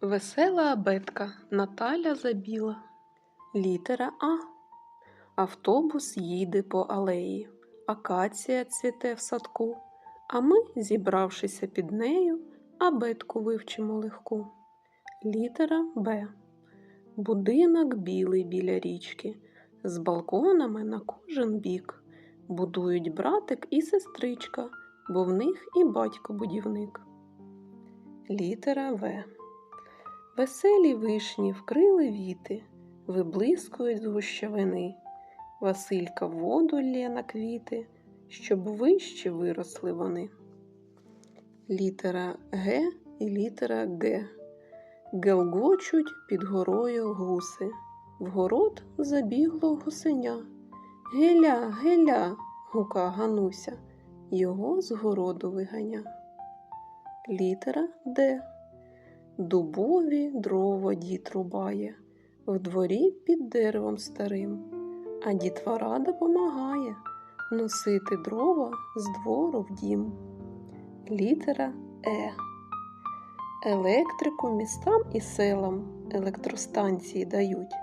Весела абетка Наталя забіла. Літера А. Автобус їде по алеї. Акація цвіте в садку. А ми, зібравшися під нею, абетку вивчимо легку. Літера Б. Будинок білий біля річки, з балконами на кожен бік. Будують братик і сестричка, бо в них і батько будівник. Літера В. Веселі вишні вкрили віти, виблискують з гущавини. Василька воду лє на квіти, щоб вище виросли вони. Літера Г і літера Г. Гелгочуть під горою гуси. В город забігло гусеня. Геля, геля, гука Гануся, його з городу виганя. Літера Д. Дубові дрова дід рубає, в дворі під деревом старим, а дітвора допомагає носити дрова з двору в дім. Літера Е. Електрику містам і селам електростанції дають,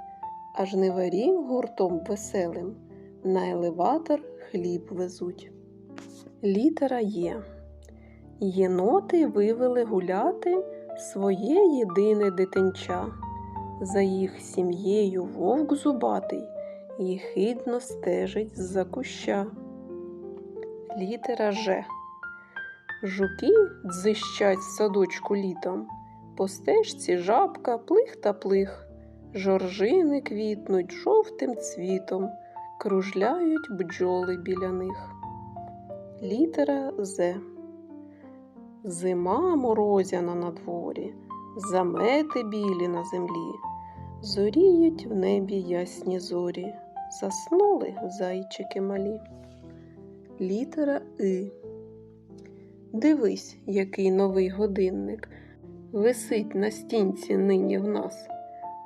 а жниварі гуртом веселим на елеватор хліб везуть. Літера Є. Єноти вивели гуляти своє єдине дитинча. За їх сім'єю вовк зубатий єхидно стежить з-за куща. Літера Ж. Жуки дзищать в садочку літом. По стежці жабка плих та плих. Жоржини квітнуть жовтим цвітом, кружляють бджоли біля них. Літера З. Зима морозяна на дворі, замети білі на землі, зоріють в небі ясні зорі, заснули зайчики малі. Літера И. Дивись, який новий годинник висить на стінці нині в нас.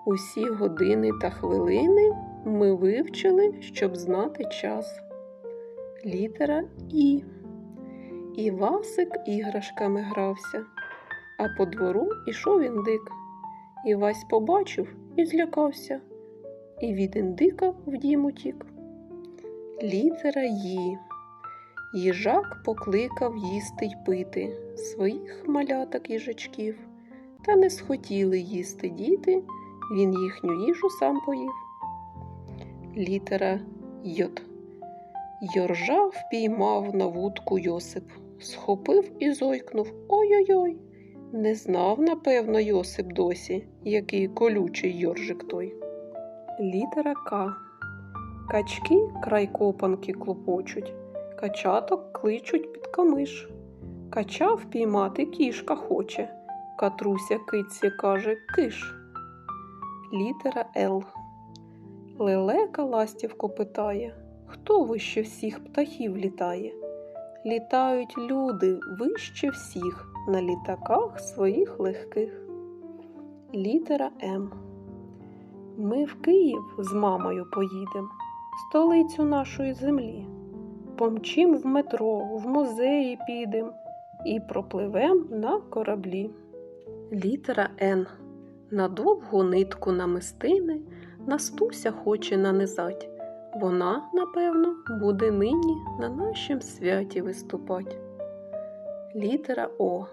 Усі години та хвилини ми вивчили, щоб знати час. Літера І. І Васик іграшками грався, а по двору ішов індик. І Вась побачив і злякався, і від індика в дім утік. Літера Ї. Їжак покликав їсти й пити своїх маляток їжачків, та не схотіли їсти діти, він їхню їжу сам поїв. Літера Йот. Йоржа впіймав на вудку Йосип, схопив і зойкнув Ой-ой-ой. Не знав, напевно, Йосип досі, який колючий йоржик той. Літера К. Качки край копанки клопочуть, качаток кличуть під камиш. Кача впіймати кішка хоче, катруся киці каже киш. Літера Л. Лелека ластівку питає Хто вище всіх птахів літає? Літають люди вище всіх на літаках своїх легких. Літера М. Ми в Київ з мамою поїдем, столицю нашої землі. Помчим в метро, в музеї підем і пропливем на кораблі. Літера Н. На довгу нитку намистини Настуся хоче нанизать. Вона, напевно, буде нині на нашім святі виступать. Літера О.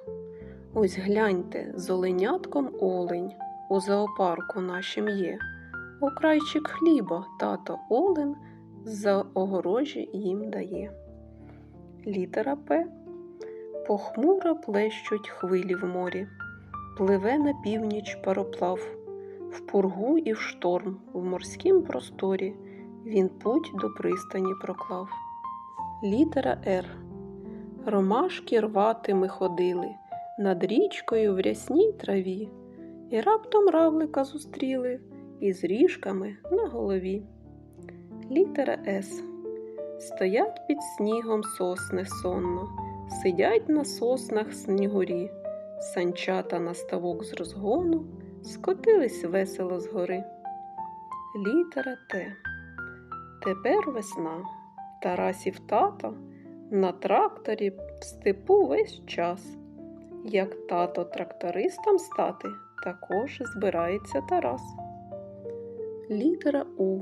Ось гляньте, з оленятком олень у зоопарку нашім є. Окрайчик хліба тато Олен за огорожі їм дає. Літера П. Похмуро плещуть хвилі в морі, пливе на північ пароплав, в пургу і в шторм в морськім просторі він путь до пристані проклав. Літера Р. Ромашки рвати ми ходили над річкою в рясній траві, і раптом равлика зустріли із ріжками на голові. Літера С. Стоять під снігом сосни сонно, сидять на соснах снігурі, санчата на ставок з розгону, скотились весело з гори. Літера Т. Тепер весна. Тарасів тато на тракторі в степу весь час. Як тато трактористом стати, також збирається Тарас. Літера У.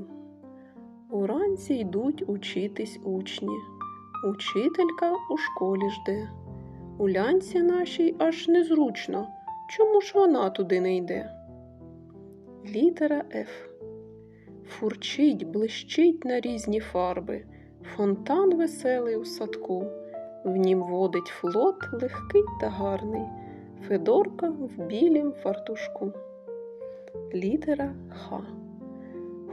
Уранці йдуть учитись учні. Учителька у школі жде. У лянці нашій аж незручно. Чому ж вона туди не йде? Літера Ф. Фурчить, блищить на різні фарби. Фонтан веселий у садку. В нім водить флот легкий та гарний. Федорка в білім фартушку. Літера Х.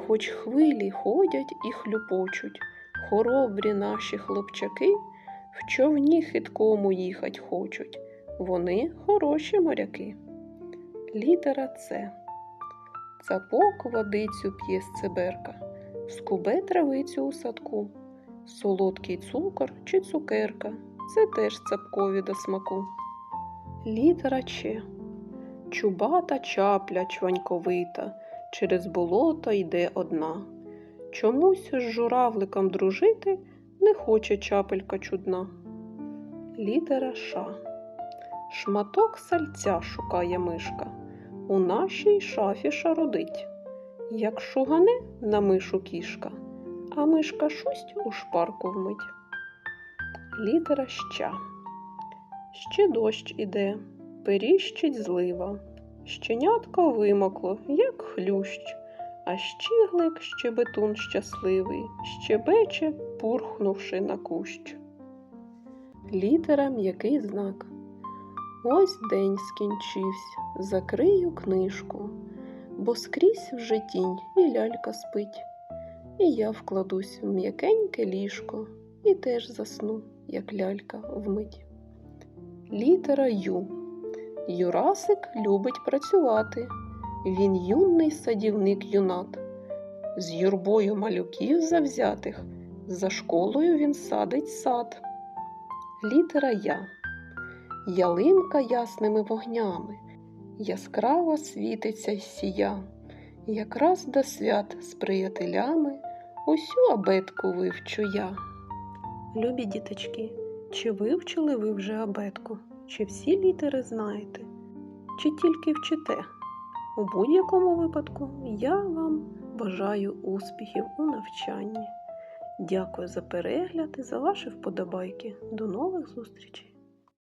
Хоч хвилі ходять і хлюпочуть, хоробрі наші хлопчаки в човні хиткому їхать хочуть. Вони хороші моряки. Літера С. Цапок водицю п'є з циберка, скубе травицю у садку, солодкий цукор чи цукерка це теж цапкові до смаку. Літера Ч. Чубата чапля чваньковита, через болото йде одна. Чомусь з журавликом дружити не хоче чапелька чудна. Літера Ш. Шматок сальця шукає мишка. У нашій шафі шародить. Як шугане на мишу кішка, а мишка шусть у шпарку вмить. Літера ща. Ще дощ іде, періщить злива. Щенятко вимокло, як хлющ, а щіглик щебетун щасливий, щебече, пурхнувши на кущ. Літера м'який знак. Ось день скінчився, закрию книжку, бо скрізь вже тінь і лялька спить. І я вкладусь в м'якеньке ліжко і теж засну, як лялька вмить. Літера Ю. Юрасик любить працювати. Він юний садівник юнат. З юрбою малюків завзятих за школою він садить сад. Літера Я. Ялинка ясними вогнями, яскраво світиться й сія. Якраз до свят з приятелями усю абетку вивчу я. Любі діточки, чи вивчили ви вже абетку? Чи всі літери знаєте? Чи тільки вчите? У будь-якому випадку я вам бажаю успіхів у навчанні. Дякую за перегляд і за ваші вподобайки. До нових зустрічей!